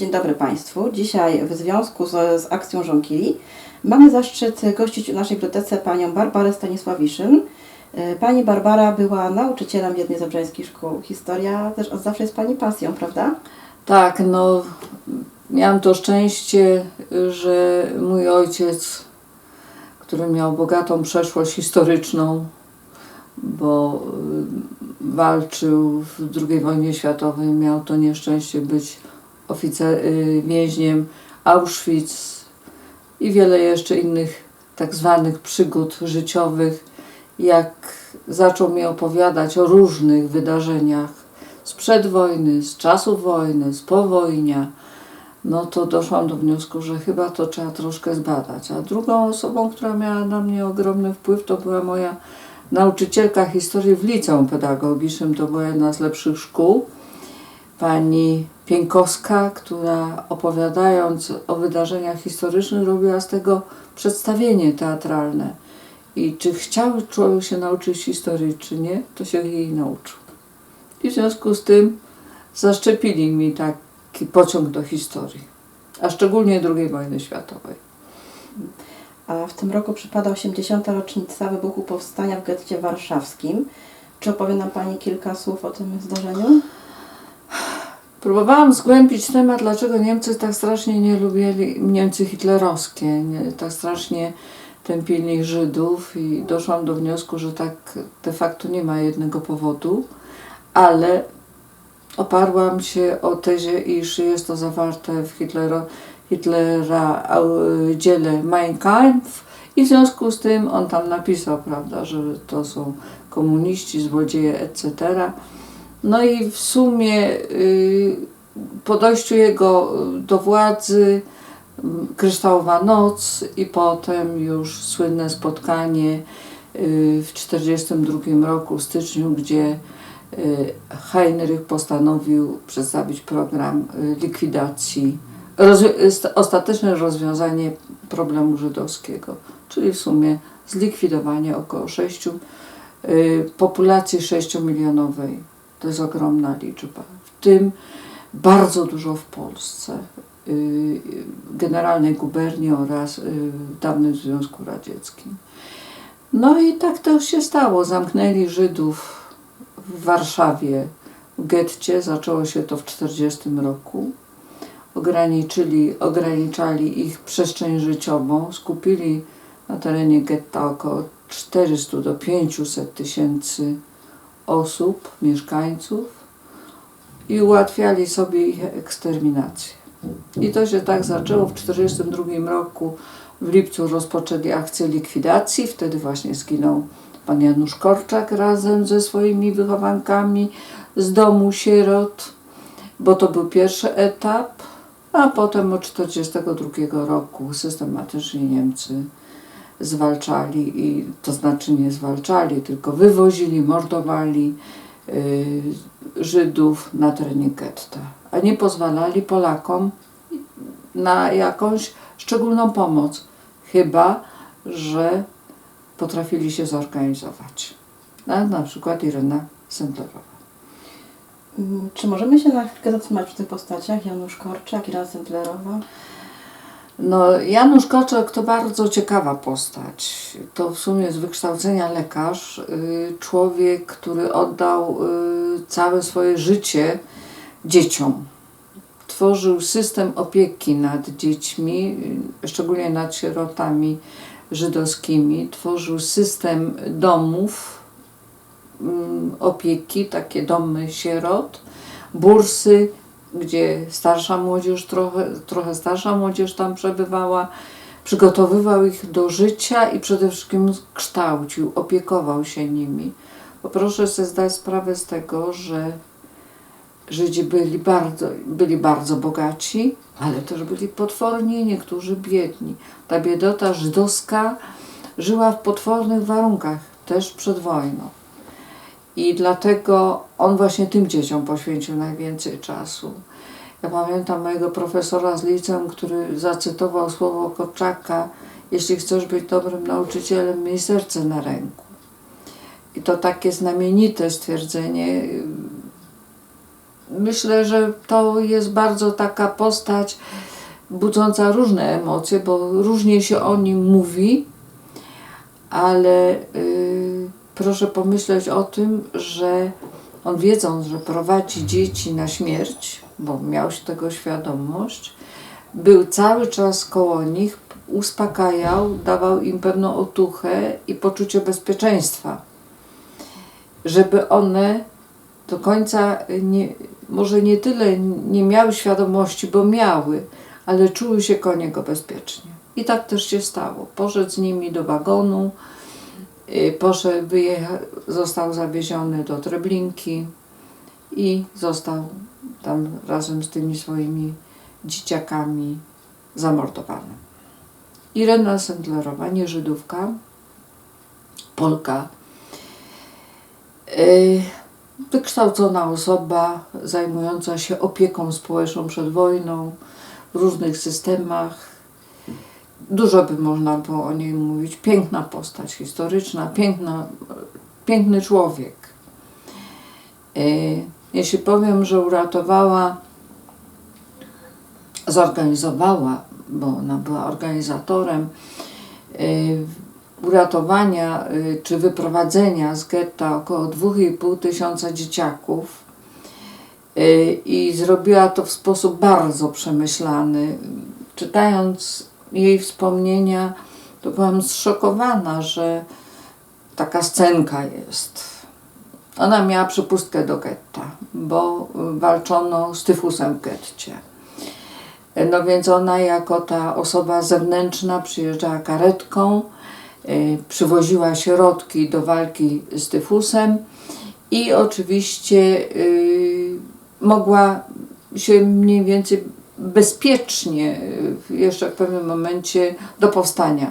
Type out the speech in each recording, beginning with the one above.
Dzień dobry Państwu. Dzisiaj w związku z, z akcją Żonkili mamy zaszczyt gościć w naszej bibliotece panią Barbarę Stanisławiszyn. Y, Pani Barbara była nauczycielem jednej z obrzeńskich szkół. Historia też od zawsze jest Pani pasją, prawda? Tak, no miałam to szczęście, że mój ojciec, który miał bogatą przeszłość historyczną, bo y, walczył w II wojnie światowej, miał to nieszczęście być oficer, y, więźniem Auschwitz i wiele jeszcze innych tak zwanych przygód życiowych. Jak zaczął mi opowiadać o różnych wydarzeniach sprzed wojny, z czasów wojny, z powojnia, no to doszłam do wniosku, że chyba to trzeba troszkę zbadać. A drugą osobą, która miała na mnie ogromny wpływ, to była moja nauczycielka historii w liceum pedagogicznym. To była jedna z lepszych szkół. Pani Pienkowska, która opowiadając o wydarzeniach historycznych, robiła z tego przedstawienie teatralne. I czy chciał człowiek się nauczyć historii, czy nie, to się jej nauczył. I w związku z tym zaszczepili mi taki pociąg do historii, a szczególnie II wojny światowej. A w tym roku przypada 80. rocznica wybuchu powstania w getcie warszawskim. Czy opowie nam Pani kilka słów o tym zdarzeniu? Próbowałam zgłębić temat, dlaczego Niemcy tak strasznie nie lubili, Niemcy hitlerowskie, nie, tak strasznie tępili Żydów i doszłam do wniosku, że tak de facto nie ma jednego powodu, ale oparłam się o tezie, iż jest to zawarte w Hitlero, Hitlera au- dziele Mein Kampf i w związku z tym on tam napisał, prawda, że to są komuniści, złodzieje, etc. No i w sumie y, po dojściu jego do władzy mm, Kryształowa Noc i potem już słynne spotkanie y, w 1942 roku w styczniu, gdzie y, Heinrich postanowił przedstawić program likwidacji, ostateczne rozwiązanie problemu żydowskiego, czyli w sumie zlikwidowanie około 6 y, populacji 6-milionowej. To jest ogromna liczba. W tym bardzo dużo w Polsce, y, generalnej guberni oraz y, w dawnym Związku Radzieckim. No i tak to się stało. Zamknęli Żydów w Warszawie, w getcie. Zaczęło się to w 1940 roku. Ograniczyli, ograniczali ich przestrzeń życiową, skupili na terenie getta około 400 do 500 tysięcy osób, mieszkańców i ułatwiali sobie ich eksterminację. I to się tak zaczęło. W 1942 roku w lipcu rozpoczęli akcję likwidacji. Wtedy właśnie zginął pan Janusz Korczak razem ze swoimi wychowankami z domu sierot, bo to był pierwszy etap, a potem od 1942 roku systematycznie Niemcy zwalczali i to znaczy nie zwalczali, tylko wywozili, mordowali y, Żydów na terenie getta, a nie pozwalali Polakom na jakąś szczególną pomoc, chyba że potrafili się zorganizować. Na, na przykład Irena Sendlerowa. Mm, Czy możemy się na chwilkę zatrzymać przy tych postaciach? Janusz Korczak, Ira Sendlerowa. No, Janusz Koczek to bardzo ciekawa postać. To w sumie z wykształcenia lekarz, y, człowiek, który oddał y, całe swoje życie dzieciom. Tworzył system opieki nad dziećmi, y, szczególnie nad sierotami żydowskimi. Tworzył system domów mm, opieki, takie domy sierot, bursy, gdzie starsza młodzież, trochę, trochę starsza młodzież tam przebywała, przygotowywał ich do życia i przede wszystkim kształcił, opiekował się nimi. Proszę sobie zdać sprawę z tego, że Żydzi byli bardzo, byli bardzo bogaci, ale też byli potworni, niektórzy biedni. Ta biedota żydowska żyła w potwornych warunkach, też przed wojną. I dlatego on właśnie tym dzieciom poświęcił najwięcej czasu. Ja pamiętam mojego profesora z liceum, który zacytował słowo Korczaka jeśli chcesz być dobrym nauczycielem, miej serce na ręku. I to takie znamienite stwierdzenie myślę, że to jest bardzo taka postać budząca różne emocje, bo różnie się o nim mówi, ale y, proszę pomyśleć o tym, że on wiedząc, że prowadzi dzieci na śmierć, bo miał tego świadomość, był cały czas koło nich, uspokajał, dawał im pewną otuchę i poczucie bezpieczeństwa, żeby one do końca nie, może nie tyle nie miały świadomości, bo miały, ale czuły się koło niego bezpiecznie. I tak też się stało. Poszedł z nimi do wagonu, poszedł, wyjecha, został zawieziony do Treblinki i został tam razem z tymi swoimi dzieciakami zamordowany. Irena Sendlerowa, nie Żydówka, Polka, y, wykształcona osoba zajmująca się opieką społeczną przed wojną w różnych systemach. Dużo by można było o niej mówić. Piękna postać historyczna, piękna, piękny człowiek. Y, Jeśli powiem, że uratowała, zorganizowała, bo ona była organizatorem y, uratowania y, czy wyprowadzenia z getta około 2,5 tysiąca dzieciaków i zrobiła to w sposób bardzo przemyślany. Czytając jej wspomnienia, to byłam zszokowana, że taka scenka jest. Ona miała przepustkę do getta, bo walczono z tyfusem w getcie. No więc ona jako ta osoba zewnętrzna przyjeżdżała karetką, y, przywoziła środki do walki z tyfusem i oczywiście y, mogła się mniej więcej bezpiecznie y, jeszcze w pewnym momencie do powstania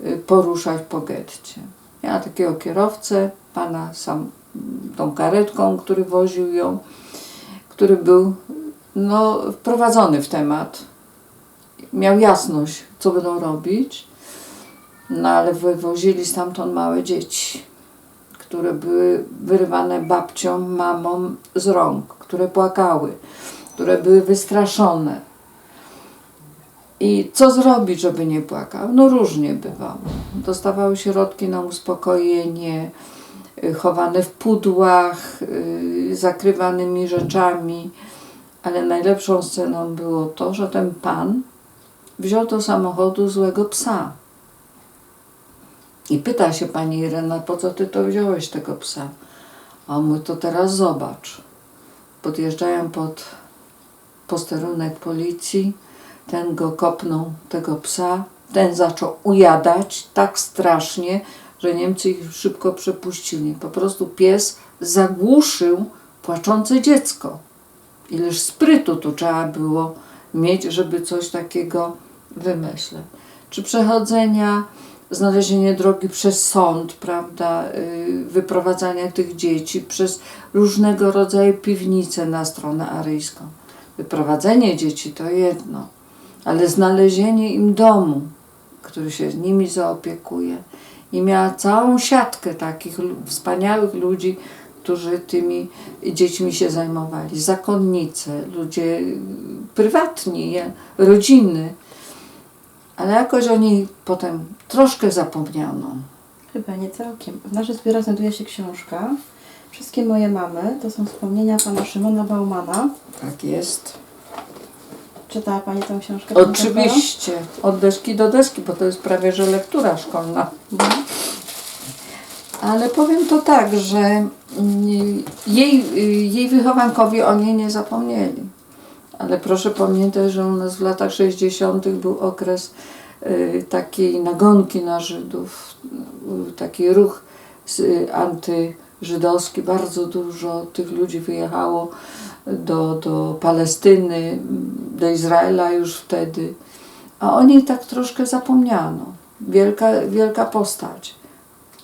y, poruszać po getcie. Miała takiego kierowcę, pana sam tą karetką, który woził ją, który był no, wprowadzony w temat. Miał jasność, co będą robić, no ale wywozili stamtąd małe dzieci, które były wyrywane babcią, mamą z rąk, które płakały, które były wystraszone. I co zrobić, żeby nie płakał? No różnie bywało. Dostawały środki na uspokojenie, y, chowane w pudłach, y, zakrywanymi rzeczami. Ale najlepszą sceną było to, że ten pan wziął do samochodu złego psa. I pyta się pani Irena, po co ty to wziąłeś tego psa? A on mówi, to teraz zobacz. Podjeżdżają pod posterunek policji, ten go kopnął, tego psa, ten zaczął ujadać tak strasznie, że Niemcy ich szybko przepuścili. Po prostu pies zagłuszył płaczące dziecko. Ileż sprytu tu trzeba było mieć, żeby coś takiego wymyśleć. Czy przechodzenia, znalezienie drogi przez sąd, prawda, yy, wyprowadzania tych dzieci przez różnego rodzaju piwnice na stronę aryjską. Wyprowadzenie dzieci to jedno, ale znalezienie im domu, który się z nimi zaopiekuje. I miała całą siatkę takich wspaniałych ludzi, którzy tymi dziećmi się zajmowali. Zakonnice, ludzie prywatni, rodziny. Ale jakoś o niej potem troszkę zapomniano. Chyba nie całkiem. W naszej zbiorze znajduje się książka. Wszystkie moje mamy to są wspomnienia pana Szymona Baumana. Tak jest. Czytała Pani tę książkę? Oczywiście, od deski do deski, bo to jest prawie że lektura szkolna. Ale powiem to tak, że mm, jej, y, jej wychowankowie o niej nie zapomnieli. Ale proszę pamiętać, że u nas w latach 60. był okres y, takiej nagonki na Żydów, y, taki ruch y, antyżydowski. Bardzo dużo tych ludzi wyjechało do, do Palestyny, do Izraela już wtedy. A o niej tak troszkę zapomniano. Wielka, wielka postać.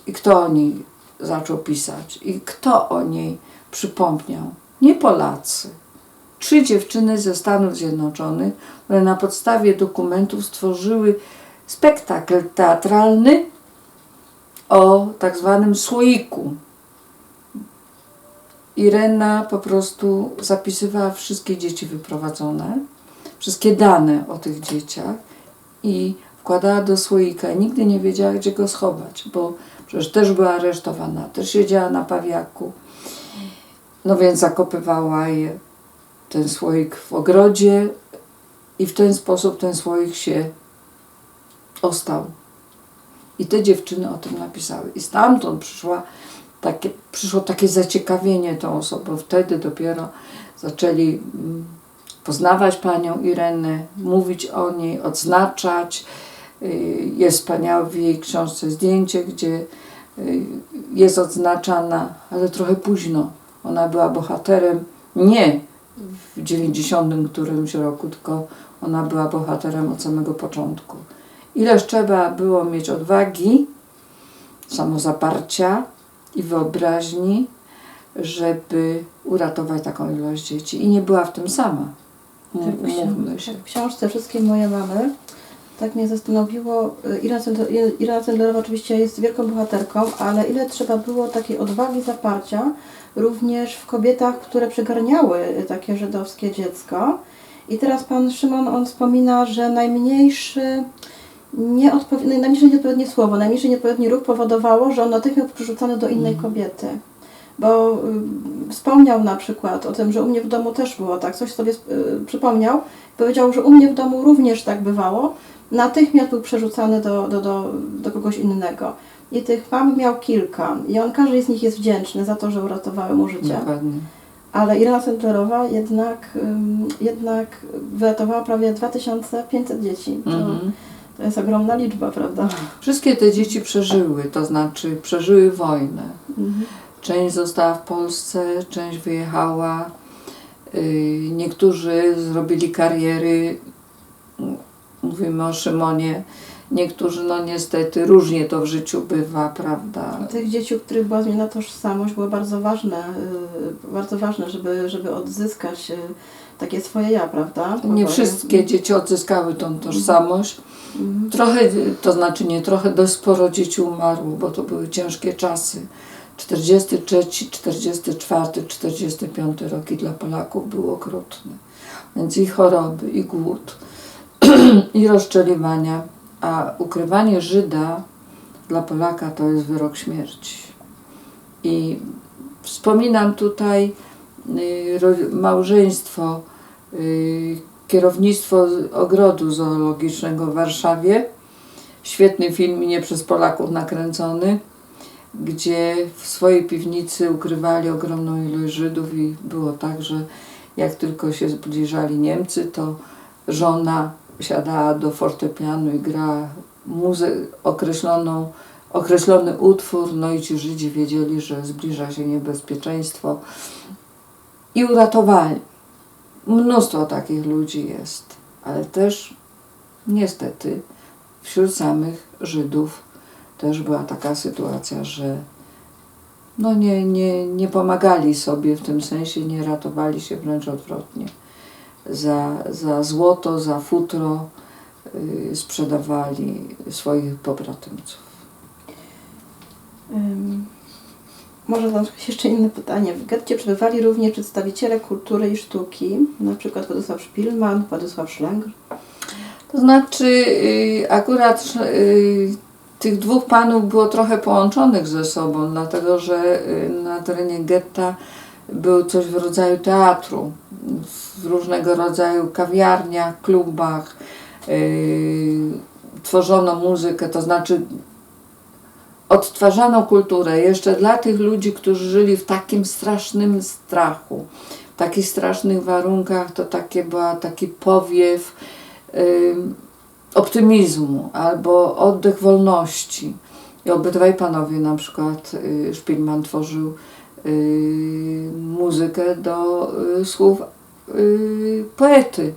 I kto o niej zaczął pisać? I kto o niej przypomniał? Nie Polacy. Trzy dziewczyny ze Stanów Zjednoczonych, które na podstawie dokumentów stworzyły spektakl teatralny o tak zwanym słoiku. Irena po prostu zapisywała wszystkie dzieci wyprowadzone, wszystkie dane o tych dzieciach i wkładała do słoika. Nigdy nie wiedziała, gdzie go schować, bo przecież też była aresztowana, też siedziała na pawiaku. No więc zakopywała je, ten słoik w ogrodzie i w ten sposób ten słoik się ostał. I te dziewczyny o tym napisały. I stamtąd przyszła takie, przyszło takie zaciekawienie tą osobą. Wtedy dopiero zaczęli mm, poznawać panią Irenę, mówić o niej, odznaczać. Y, Jest wspaniałe w jej książce zdjęcie, gdzie y, jest odznaczana, ale trochę późno. Ona była bohaterem nie w 90 którymś roku, tylko ona była bohaterem od samego początku. Ileż trzeba było mieć odwagi, samozaparcia i wyobraźni, żeby uratować taką ilość dzieci. I nie była w tym sama. Tak, Mówmy się. W książce Wszystkie moje mamy tak mnie zastanowiło, y, Irena Sendlerowa oczywiście jest wielką bohaterką, ale ile trzeba było takiej odwagi, zaparcia również w kobietach, które przygarniały y, takie żydowskie dziecko. I teraz pan Szymon, on wspomina, że najmniejszy nieodpowiednie, najmniejsze nieodpowiednie słowo, najmniejszy nieodpowiedni ruch powodowało, że on natychmiast przerzucany do innej kobiety. Bo y, wspomniał na przykład o tym, że u mnie w domu też było tak, coś sobie y, przypomniał, powiedział, że u mnie w domu również tak bywało, natychmiast był przerzucany do, do, do, do kogoś innego. I tych mam miał kilka. I on każdy z nich jest wdzięczny za to, że uratowały mu życie. Dokładnie. Ale Irena Sendlerowa jednak, ym, jednak wyratowała prawie 2500 dzieci. To, Mhm. To jest ogromna liczba, prawda? Wszystkie te dzieci przeżyły, to znaczy przeżyły wojnę. Mhm. Część została w Polsce, część wyjechała. Yy, Niektórzy zrobili kariery, mówimy o Szymonie, niektórzy no niestety różnie to w życiu bywa, prawda? Tych dzieci, u których była zmieniona tożsamość, było bardzo ważne, y, bardzo ważne, żeby, żeby odzyskać y, takie swoje ja, prawda? Nie wszystkie dzieci odzyskały tą tożsamość. Mhm. Trochę, to znaczy nie trochę, dość sporo dzieci umarło, bo to były ciężkie czasy. 43, 44, 45 roki dla Polaków były okrutne. Więc i choroby, i głód, i rozczeliwania. A ukrywanie Żyda dla Polaka to jest wyrok śmierci. I wspominam tutaj małżeństwo, y, kierownictwo ogrodu zoologicznego w Warszawie. Świetny film, nie przez Polaków nakręcony, gdzie w swojej piwnicy ukrywali ogromną ilość Żydów i było tak, że jak tylko się zbliżali Niemcy, to żona siadała do fortepianu i grała muzę określoną, określony utwór, no i ci Żydzi wiedzieli, że zbliża się niebezpieczeństwo i uratowali. Mnóstwo takich ludzi jest, ale też niestety wśród samych Żydów też była taka sytuacja, że no nie, nie, nie pomagali sobie w tym sensie, nie ratowali się wręcz odwrotnie. Za, za złoto, za futro yy, sprzedawali swoich pobratymców. Ym, Może zadam jeszcze inne pytanie. W getcie przebywali również przedstawiciele kultury i sztuki, na przykład Władysław Szpilman, Władysław Szlęgr. To znaczy, y, akurat y, tych dwóch panów było trochę połączonych ze sobą, dlatego że y, na terenie getta był coś w rodzaju teatru, w różnego rodzaju kawiarniach, klubach. Tworzono muzykę, to znaczy odtwarzano kulturę jeszcze dla tych ludzi, którzy żyli w takim strasznym strachu, w takich strasznych warunkach, to takie była taki powiew ym, optymizmu albo oddech wolności. I obydwaj panowie, na przykład y, Szpilman tworzył y, muzykę do y, słów y, poety.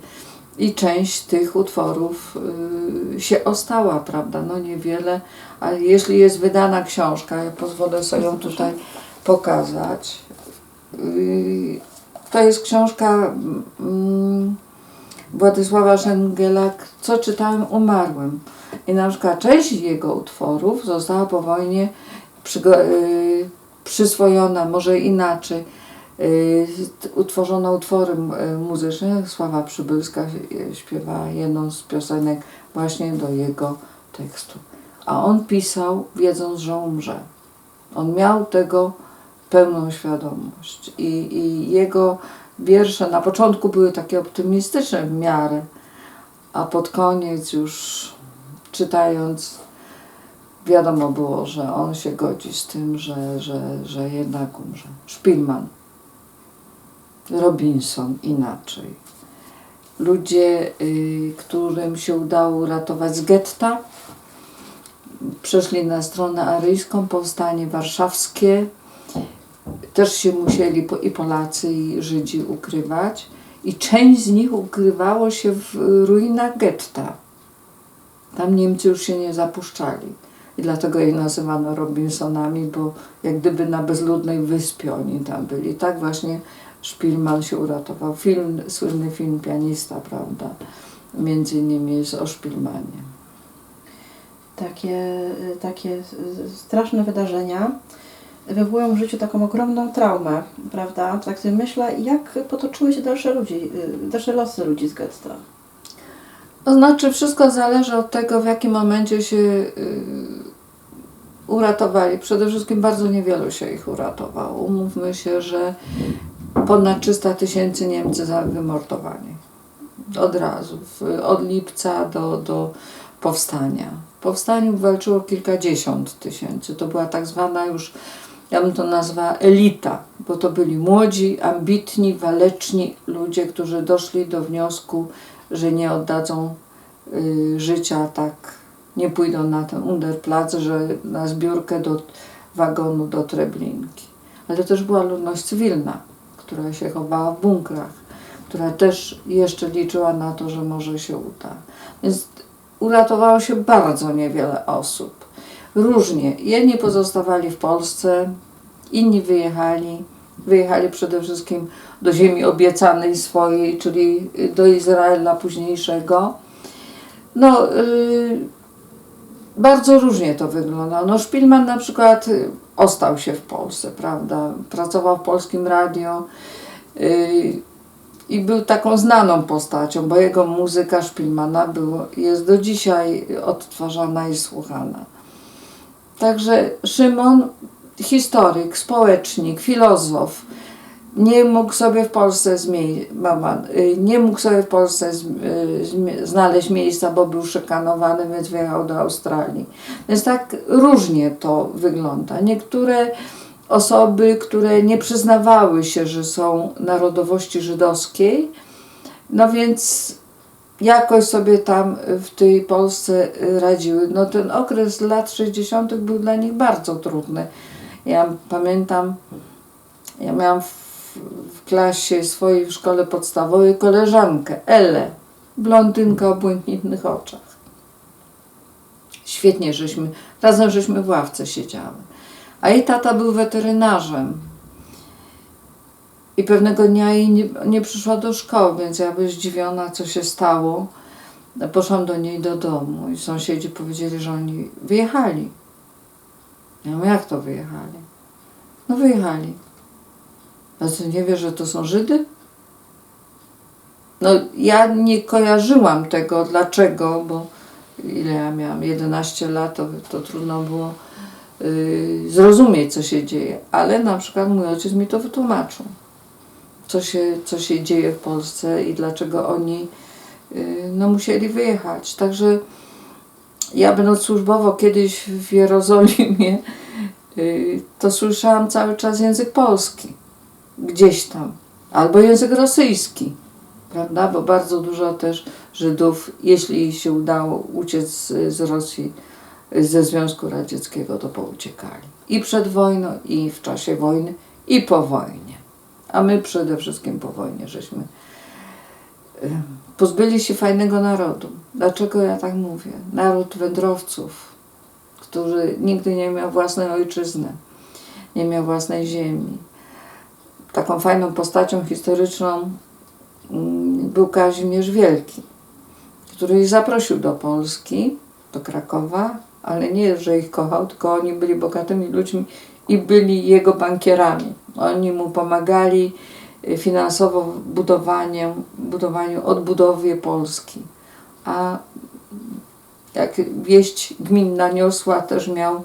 I część tych utworów y, się ostała, prawda? No niewiele, ale jeśli jest wydana książka, ja pozwolę sobie ją tutaj pokazać. Y, To jest książka mm, Władysława Szengela Co czytałem umarłym. I na przykład część jego utworów została po wojnie y, przyswojona, może inaczej, Y, Utworzono utwory muzyczne. Sława Przybylska śpiewa jedną z piosenek właśnie do jego tekstu. A on pisał, wiedząc, że umrze. On miał tego pełną świadomość. I, I jego wiersze na początku były takie optymistyczne w miarę, a pod koniec już czytając, wiadomo było, że on się godzi z tym, że, że, że jednak umrze. Szpilman, Robinson inaczej. Ludzie, y, którym się udało uratować z getta, przeszli na stronę aryjską, powstanie warszawskie, też się musieli i Polacy, i Żydzi ukrywać. I część z nich ukrywało się w ruinach getta. Tam Niemcy już się nie zapuszczali. I dlatego ich nazywano Robinsonami, bo jak gdyby na bezludnej wyspie oni tam byli. Tak właśnie Szpilman się uratował. Film, słynny film Pianista, prawda? Między innymi jest o Szpilmanie. Takie, takie straszne wydarzenia wywołują w życiu taką ogromną traumę, prawda? Tak sobie myślę, jak potoczyły się dalsze, ludzi, y, dalsze losy ludzi z getta. To znaczy, wszystko zależy od tego, w jakim momencie się y, uratowali. Przede wszystkim bardzo niewielu się ich uratowało. Umówmy się, że ponad 300 tysięcy Niemcy wymordowani. Od razu, w, od lipca do, do powstania. Powstaniu walczyło kilkadziesiąt tysięcy. To była tak zwana już, ja bym to nazwała elita, bo to byli młodzi, ambitni, waleczni ludzie, którzy doszli do wniosku, że nie oddadzą y, życia tak, nie pójdą na ten Underplatz, że na zbiórkę do wagonu do Treblinki. Ale też była ludność cywilna, która się chowała w bunkrach, która też jeszcze liczyła na to, że może się uda. Więc uratowało się bardzo niewiele osób. Różnie. Jedni pozostawali w Polsce, inni wyjechali. Wyjechali przede wszystkim do ziemi obiecanej swojej, czyli do Izraela późniejszego. No, y, bardzo różnie to wygląda. No, Szpilman na przykład y, ostał się w Polsce, prawda? Pracował w polskim radio y, i był taką znaną postacią, bo jego muzyka Szpilmana było, jest do dzisiaj odtwarzana i słuchana. Także Szymon, historyk, społecznik, filozof, nie mógł sobie w Polsce zmie- mama, y, nie mógł sobie w Polsce y, znaleźć miejsca, bo był szykanowany, więc wyjechał do Australii. Więc tak różnie to wygląda. Niektóre osoby, które nie przyznawały się, że są narodowości żydowskiej, no więc jakoś sobie tam w tej Polsce radziły. No ten okres lat 60. był dla nich bardzo trudny. Ja pamiętam, ja miałam w, w klasie swojej w szkole podstawowej koleżankę, Elę, blondynkę o błękitnych oczach. Świetnie, żeśmy, razem żeśmy w ławce siedziały. A jej tata był weterynarzem. I pewnego dnia jej nie, nie przyszła do szkoły, więc ja była zdziwiona, co się stało. Poszłam do niej do domu i sąsiedzi powiedzieli, że oni wyjechali. Ja mówię, jak to wyjechali? No wyjechali. A co, nie wiesz, że to są Żydy? No ja nie kojarzyłam tego, dlaczego, bo ile ja miałam, 11 lat, to, to trudno było zrozumieć, co się dzieje. Ale na przykład mój ojciec mi to wytłumaczył, co się, co się dzieje w Polsce i dlaczego oni y, no, musieli wyjechać. Także ja będąc służbowo kiedyś w Jerozolimie, y, to słyszałam cały czas język polski. Gdzieś tam. Albo język rosyjski. Prawda? Bo bardzo dużo też Żydów, jeśli się udało uciec z Rosji, ze Związku Radzieckiego, to pouciekali. I przed wojną, i w czasie wojny, i po wojnie. A my przede wszystkim po wojnie żeśmy pozbyli się fajnego narodu. Dlaczego ja tak mówię? Naród wędrowców, który nigdy nie miał własnej ojczyzny, nie miał własnej ziemi. Taką fajną postacią historyczną mm, był Kazimierz Wielki, który ich zaprosił do Polski, do Krakowa, ale nie, że ich kochał, tylko oni byli bogatymi ludźmi i byli jego bankierami. Oni mu pomagali y, finansowo w budowaniu, budowaniu odbudowie Polski. A jak wieść gminna niosła, też miał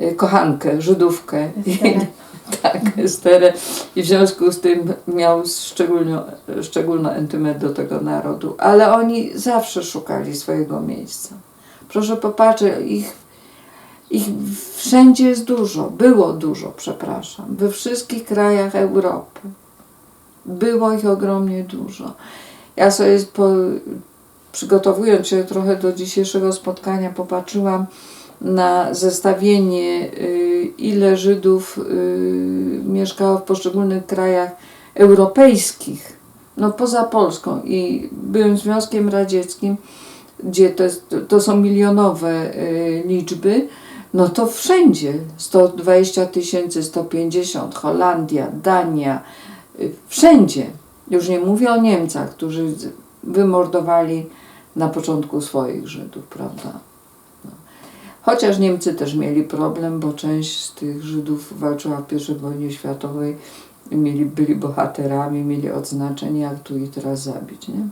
y, kochankę, Żydówkę. Esterę. tak, Esterę. I w związku z tym miał szczególno, szczególny entymet do tego narodu. Ale oni zawsze szukali swojego miejsca. Proszę popatrzeć, ich, ich wszędzie jest dużo, było dużo, przepraszam, we wszystkich krajach Europy. Było ich ogromnie dużo. Ja sobie po, przygotowując się trochę do dzisiejszego spotkania, popatrzyłam na zestawienie, y, ile Żydów y, mieszkało w poszczególnych krajach europejskich, no poza Polską i byłym Związkiem Radzieckim, gdzie to, jest, to są milionowe y, liczby, no to wszędzie 120 tysięcy, 150, Holandia, Dania, y, wszędzie. Już nie mówię o Niemcach, którzy wymordowali na początku swoich Żydów, prawda? No. Chociaż Niemcy też mieli problem, bo część z tych Żydów walczyła w I wojnie światowej, mieli, byli bohaterami, mieli odznaczenie, jak tu i teraz zabić, nie?